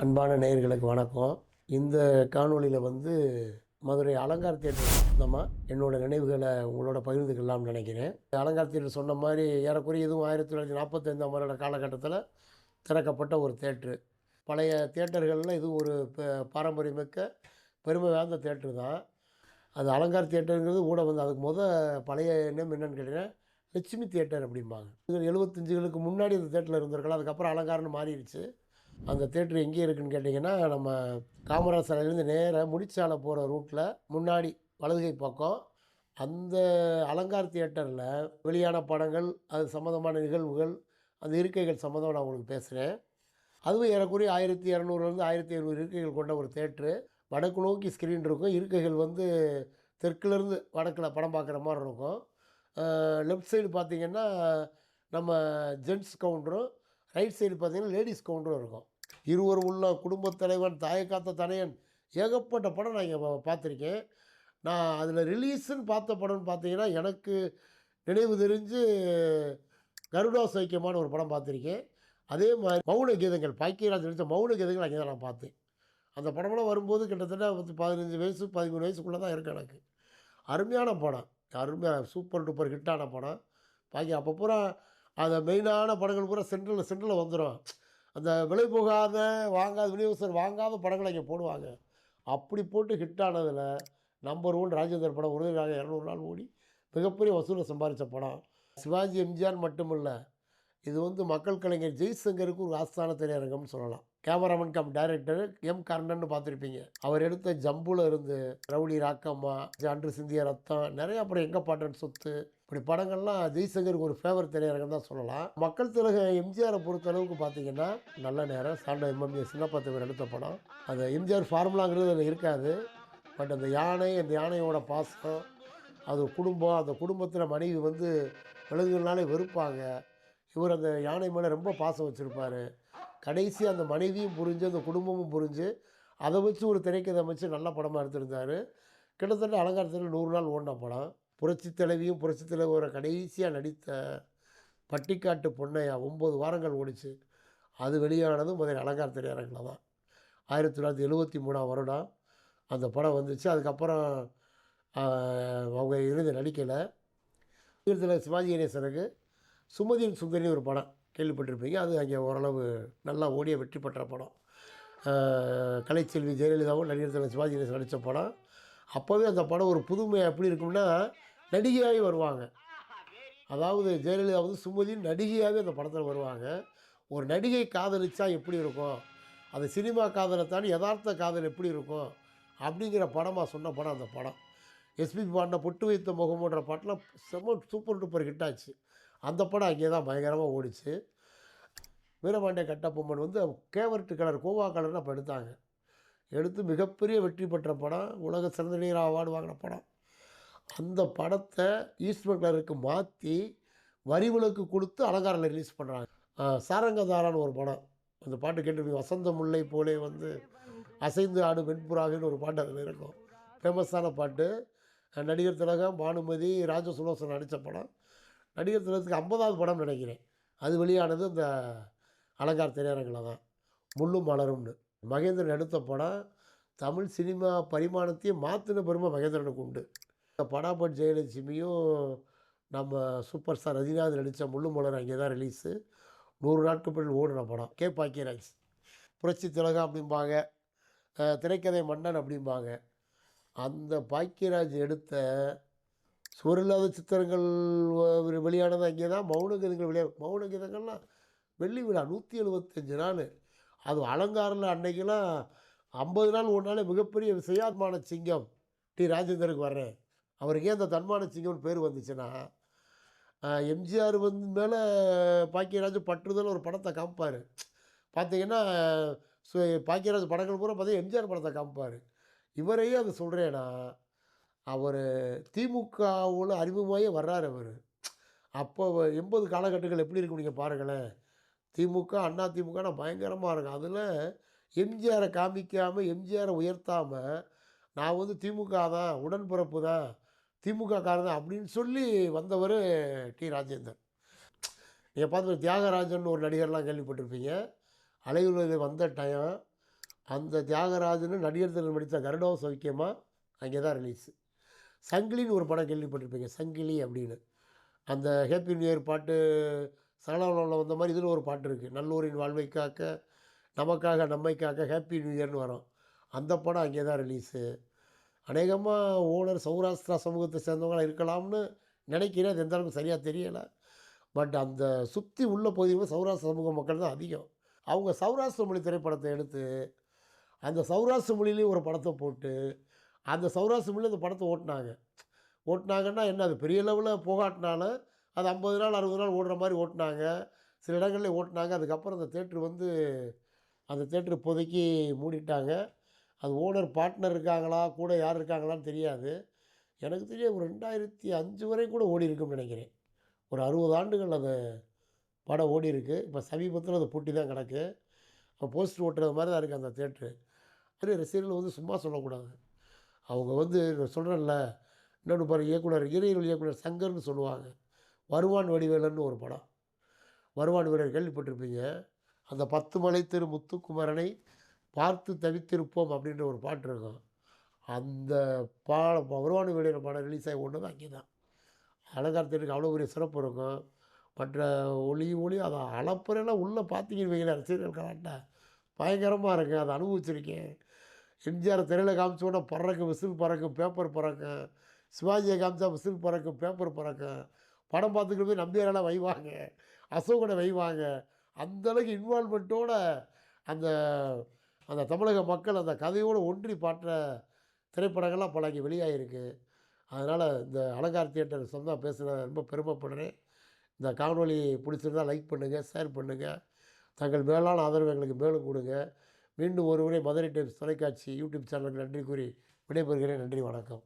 அன்பான நேயர்களுக்கு வணக்கம். இந்த காணொளியில் வந்து மதுரை அலங்கார் தேட்டர் சொந்தமாக என்னோடய நினைவுகளை உங்களோட பகிர்ந்துக்கலாம்னு நினைக்கிறேன். அலங்கார் தேட்டர் சொன்ன மாதிரி ஏறக்குறைய இதுவும் ஆயிரத்தி தொள்ளாயிரத்தி நாற்பத்தைந்தாம் வருட காலகட்டத்தில் திறக்கப்பட்ட ஒரு தேட்ரு பழைய தேட்டர்களில் இது ஒரு ப- பாரம்பரியமிக்க பெருமை வாய்ந்த தேட்ரு தான். அது அலங்கார் தேட்டருங்கிறது கூட வந்து அதுக்கு முத பழைய நேம் என்னென்னு கேட்டீங்கன்னா லட்சுமி தேட்டர் அப்படிம்பாங்க. இது எழுபத்தஞ்சுகளுக்கு முன்னாடி அந்த தேட்டரில் இருந்திருக்கலாம். அதுக்கப்புறம் அலங்காரம்னு மாறிடுச்சு. அந்த தேட்டர் எங்கே இருக்குன்னு கேட்டிங்கன்னா நம்ம காமராஜ் சாலையிலேருந்து நேராக முடிச்சாலை போகிற ரூட்டில் முன்னாடி வலதுகை பக்கம். அந்த அலங்கார் தியேட்டரில் வெளியான படங்கள் அது சம்மந்தமான நிகழ்வுகள் அந்த இருக்கைகள் சம்மந்தம் நான் உங்களுக்கு பேசுகிறேன் அதுவும் ஏறக்குறைய ஆயிரத்தி இரநூறுலேருந்து ஆயிரத்தி ஐநூறு இருக்கைகள் கொண்ட ஒரு தேட்ரு. வடக்கு நோக்கி ஸ்க்ரீன் இருக்கும். இருக்கைகள் வந்து தெற்குலேருந்து வடக்கில் படம் பார்க்குற மாதிரி இருக்கும். லெஃப்ட் சைடு பார்த்தீங்கன்னா நம்ம ஜென்ட்ஸ் கவுண்டரும் ரைட் சைடு பார்த்தீங்கன்னா லேடிஸ் கவுண்டரும் இருக்கும். இருவர் உள்ள குடும்பத் தலைவன் தாயை காத்த தனையன். ஏகப்பட்ட படம் நான் இங்கே பார்த்துருக்கேன். நான் அதில் ரிலீஸுன்னு பார்த்த படம்னு பார்த்தீங்கன்னா எனக்கு நினைவு தெரிஞ்சு கருடா சைக்கியமான ஒரு படம் பார்த்துருக்கேன். அதே மாதிரி மௌன கீதங்கள் பாக்கியராஜ் நடித்த மௌன கீதங்கள் அங்கே தான் நான் பார்த்தேன். அந்த படமெல்லாம் வரும்போது கிட்டத்தட்ட பத்து பதினஞ்சு வயசு பதிமூணு வயசுக்குள்ளே தான் இருக்கு எனக்கு. அருமையான படம். அருமையாக சூப்பர் டூப்பர் ஹிட்டான படம். பாக்கி அப்போ பூரா அந்த மெயினான படங்கள் பூரா சென்ட்ரலில் சென்ட்ரலில் வந்துடும் அந்த விலை போகாத வாங்காத விநியோகஸ்தர் வாங்காத படங்களை இங்கே போடுவாங்க. அப்படி போட்டு ஹிட் ஆனதில் நம்பர் ஒன் ராஜேந்தர் படம் உறுதியாக இரநூறு நாள் ஓடி மிகப்பெரிய வசூலை சம்பாதிச்ச படம். சிவாஜி எம்ஜிஆர் மட்டுமில்லை இது வந்து மக்கள் கலைஞர் ஜெய்சங்கருக்கு ஒரு ஆஸ்தான திரையரங்கம்னு சொல்லலாம். Cameraman cum director M Karnan பார்த்துருப்பீங்க. அவர் எடுத்த ஜம்புல இருந்து ரவுடி ராக்கம்மா அன்று சிந்திய ரத்தம் நிறைய படம் எங்க பாட்டன் சொத்து இப்படி படங்கள்லாம் ஜெய்சங்கருக்கு ஒரு ஃபேவர் திரையரங்கம் தான் சொல்லலாம். மக்கள் திலகம் எம்ஜிஆரை பொறுத்த அளவுக்கு பார்த்தீங்கன்னா நல்ல நேரம். சாண்டா எம்எம்ஏ சின்னப்பத்தவர் எடுத்த படம். அந்த எம்ஜிஆர் ஃபார்முலாங்கிறது அதில் இருக்காது. பட் அந்த யானை அந்த யானையோட பாசம் அது குடும்பம் அந்த குடும்பத்தில் மனைவி வந்து விலங்குகள்னாலே வெறுப்பாங்க. இவர் அந்த யானை மேலே ரொம்ப பாசம் வச்சுருப்பார். கடைசி அந்த மனைவியும் புரிஞ்சு அந்த குடும்பமும் புரிஞ்சு அதை வச்சு ஒரு திரைக்கதை அமைச்சு நல்ல படமாக எடுத்திருந்தார். கிட்டத்தட்ட அலங்காரத்தில் நூறு நாள் ஓடின படம். புரட்சி தலைவியும் புரட்சி தலைவரை கடைசியாக நடித்த பட்டிக்காட்டு பொன்னையா ஒம்பது வாரங்கள் ஓடிச்சு. அது வெளியானது முதல் அலங்கார திரையரங்கில் தான். ஆயிரத்தி தொள்ளாயிரத்தி எழுபத்தி மூணாம் வருடம் அந்த படம் வந்துச்சு. அதுக்கப்புறம் அவங்க இருந்து நடிக்கலை. இதில் சிவாஜி கணேசனுக்கு சுமதியின் சுந்தரின்னு ஒரு படம். கேள்விப்பட்டிருப்பீங்க. அது அங்கே ஓரளவு நல்லா ஓடிய வெற்றி பெற்ற படம். கலைச்செல்வி ஜெயலலிதாவும் நடிகர் தலைவர் சிவாஜி கணேசன் நடித்த படம். அப்போவே அந்த படம் ஒரு புதுமை எப்படி இருக்கும்னா நடிகையாகி வருவாங்க. அதாவது ஜெயலலிதா வந்து சுமதி நடிகையாகவே அந்த படத்தில் வருவாங்க. ஒரு நடிகை காதலிச்சா எப்படி இருக்கும்? அது சினிமா காதலை தாண்டி யதார்த்த காதல் எப்படி இருக்கும்? அப்படிங்கிற படமாக சொன்ன படம் அந்த படம். எஸ்பி பாடின பொட்டு வைத்த முகமுன்ற பாட்டெலாம் செம்ம சூப்பர் டூப்பர் ஹிட் ஆச்சு. அந்த படம் அங்கே தான் பயங்கரமாக ஓடிச்சு. வீரபாண்டிய கட்டபொம்மன் வந்து கேவர்ட்டு கலர் கோவா கலர்னு அப்போ எடுத்தாங்க. எடுத்து மிகப்பெரிய வெற்றி பெற்ற படம் உலக சிறந்த நீர் அவார்டு வாங்கின படம். அந்த படத்தை ஈஸ்வர் கலருக்கு மாற்றி வரி விலக்கு கொடுத்து அலங்காரில் ரிலீஸ் பண்ணுறாங்க சாரங்கதாரான்னு ஒரு படம். அந்த பாட்டு கேட்டிருப்பீங்க வசந்த முல்லை போலே வந்து அசைந்து ஆடு வெண்புறாவின்னு ஒரு பாட்டு அதில் இருக்கும். ஃபேமஸான பாட்டு. நடிகர் திலகம் பானுமதி ராஜசுலோசன் நடித்த படம். நடிகர் திலகத்துக்கு ஐம்பதாவது படம் நினைக்கிறேன். அது வெளியானது இந்த அலங்கார் திரையரங்கில் தான். முள்ளும் மலரும்னு. மகேந்திரன் எடுத்த படம் தமிழ் சினிமா பரிமாணத்தையும் மாற்றின பெருமை மகேந்திரனுக்கு உண்டு. படாபட் ஜெயலட்சுமியும் நம்ம சூப்பர் ஸ்டார் ரஜினிகாந்த் நடித்த முள்ளு மலர் அங்கே தான் ரிலீஸு நூறு நாட்கள் பிறகு ஓடின படம். கே பாக்கியராஜ். புரட்சி திலகம் அப்படிம்பாங்க. திரைக்கதை மன்னன் அப்படிம்பாங்க. அந்த பாக்கியராஜ் எடுத்த சுவரில்லாத சித்திரங்கள் வெளியானது அங்கே தான் மௌன கீதங்கள் வெளியா மௌன கீதங்கள்லாம் வெள்ளி விழா நூற்றி எழுபத்தஞ்சு நாள். அது அலங்காரில் அன்னைக்கெல்லாம் ஐம்பது நாள் ஓடினாலே மிகப்பெரிய விசயாத்மான சிங்கம் டி. ராஜேந்தருக்கு வர்றேன். அவருக்கு ஏன் அந்த தன்மான சிங்கம்னு பேர் வந்துச்சுன்னா எம்ஜிஆர் வந்து மேலே பாக்கியராஜ் பற்றுதல் ஒரு படத்தை காமிப்பார். பார்த்தீங்கன்னா சு- பாக்கியராஜ் படங்கள் பூரா பார்த்தீங்கன்னா எம்ஜிஆர் படத்தை காமிப்பார். இவரையே அது சொல்கிறேன்னா அவர் திமுகவில் அறிமுகமாகவே வர்றார் அவர். அப்போ எண்பது காலகட்டங்கள் எப்படி இருக்கும் நீங்கள் பாருங்களேன். திமுக அண்ணா திமுகனா பயங்கரமாக இருக்கும் அதில் எம்ஜிஆரை காமிக்காமல் எம்ஜிஆரை உயர்த்தாமல் நான் வந்து திமுக தான் உடன்பிறப்பு தான் திமுக காரன் தான் அப்படின்னு சொல்லி வந்தவர் டி. ராஜேந்தர் நீங்கள் பார்த்து தியாகராஜன் ஒரு நடிகர்லாம் கேள்விப்பட்டிருப்பீங்க. அலையுலகில் வந்த டைம் அந்த தியாகராஜன் நடிகர் திறன் நடித்த கருடோ சௌக்கியமாக அங்கே தான் ரிலீஸு சங்கிலின்னு ஒரு படம் கேள்விப்பட்டிருப்பீங்க சங்கிலி அப்படின்னு. அந்த ஹேப்பி நியூ இயர் பாட்டு சகலாவில் வந்த மாதிரி இதில் ஒரு பாட்டு இருக்குது நல்லூரின் வாழ்வைக்காக்க நமக்காக நம்மைக்காக ஹேப்பி நியூ இயர்னு வரும். அந்த படம் அங்கே தான் ரிலீஸு. அநேகமாக ஓனர் சௌராஷ்டிரா சமூகத்தை சேர்ந்தவங்களாக இருக்கலாம்னு நினைக்கிறேன். அது எந்த அளவுக்கு சரியாக தெரியலை. பட் அந்த சுற்றி உள்ள பகுதியில் சௌராஷ்டிர சமூக மக்கள் தான் அதிகம். அவங்க சௌராஷ்டிர மொழி திரைப்படத்தை எடுத்து அந்த சௌராஷ்டிர மொழியிலேயும் ஒரு படத்தை போட்டு அந்த சௌராஷ்டிர மொழியில் அந்த படத்தை ஓட்டினாங்க. ஓட்டினாங்கன்னா என்ன அது பெரிய லெவலில் போகாட்டினாலும் அது ஐம்பது நாள் அறுபது நாள் ஓடுற மாதிரி ஓட்டினாங்க. சில இடங்களில் ஓட்டினாங்க. அதுக்கப்புறம் அந்த தேட்ரு வந்து அந்த தேட்ரு இப்போதைக்கு மூடிட்டாங்க. அது ஓனர் பார்ட்னர் இருக்காங்களா கூட யார் இருக்காங்களான்னு தெரியாது. எனக்கு தெரிய ஒரு ரெண்டாயிரத்தி அஞ்சு வரை கூட ஓடி இருக்குன்னு நினைக்கிறேன். ஒரு அறுபது ஆண்டுகள் அந்த படம் ஓடி இருக்கு. இப்போ சமீபத்தில் அது பூட்டி தான் கிடக்கு. போஸ்டர் ஓட்டுறது மாதிரி தான் இருக்குது அந்த தேட்ரு. அது ரசிகர்கள் வந்து சும்மா சொல்லக்கூடாது. அவங்க வந்து நான் சொல்கிறேன்ல இன்னொன்று பாரு இயக்குனர் இறையல் இயக்குனர் சங்கர்னு சொல்லுவாங்க. வருவான் வடிவேலன்னு ஒரு படம். வருவான் வீரர் கேள்விப்பட்டிருப்பீங்க? அந்த பத்து மலை திரு முத்துக்குமரனை பார்த்து தவித்திருப்போம் அப்படின்ற ஒரு பாட்டு இருக்கும். அந்த பா வருவான் வீரர் படம் ரிலீஸ் ஆகி ஒன்று தான் அங்கே தான் அலங்காரத்திற்கு அவ்வளோ பெரிய சிறப்பு இருக்கும். மற்ற ஒளி ஒளி அதை அளப்புறையெல்லாம் உள்ளே பார்த்தீங்கன்னு வைங்களேன் ரசிகர்கள் கலாட்டா. பயங்கரமாக இருக்குது அதை அனுபவிச்சிருக்கேன். எம்ஜிஆர் திரையில் காமிச்ச உடனே பறக்கும் விசில் பறக்கும் பேப்பர் பறக்கும் சிவாஜியை காமிச்சா விசில் பறக்கும் பேப்பர் பறக்கும் படம் பார்த்துக்கிட்டு போய் நம்பியாரெல்லாம் வைவாங்க. அசோகனை வைவாங்க. அந்தளவுக்கு இன்வால்மெண்ட்டோட அந்த அந்த தமிழக மக்கள் அந்த கதையோடு ஒன்றி பாட்டுற திரைப்படங்கள்லாம் பல இங்கே வெளியாகிருக்கு அதனால் இந்த அலங்கார் தியேட்டர் சொந்தமாக பேசுகிற ரொம்ப பெருமைப்படுறேன். இந்த காணொலி பிடிச்சிருந்தா லைக் பண்ணுங்கள் ஷேர் பண்ணுங்கள் தங்கள் மேலான ஆதரவு எங்களுக்கு மேலும் கொடுங்க. மீண்டும் ஒருமுறை மதுரை டைம்ஸ் தொலைக்காட்சி யூடியூப் சேனலுக்கு நன்றி கூறி விடைபெறுகிறேன். நன்றி வணக்கம்.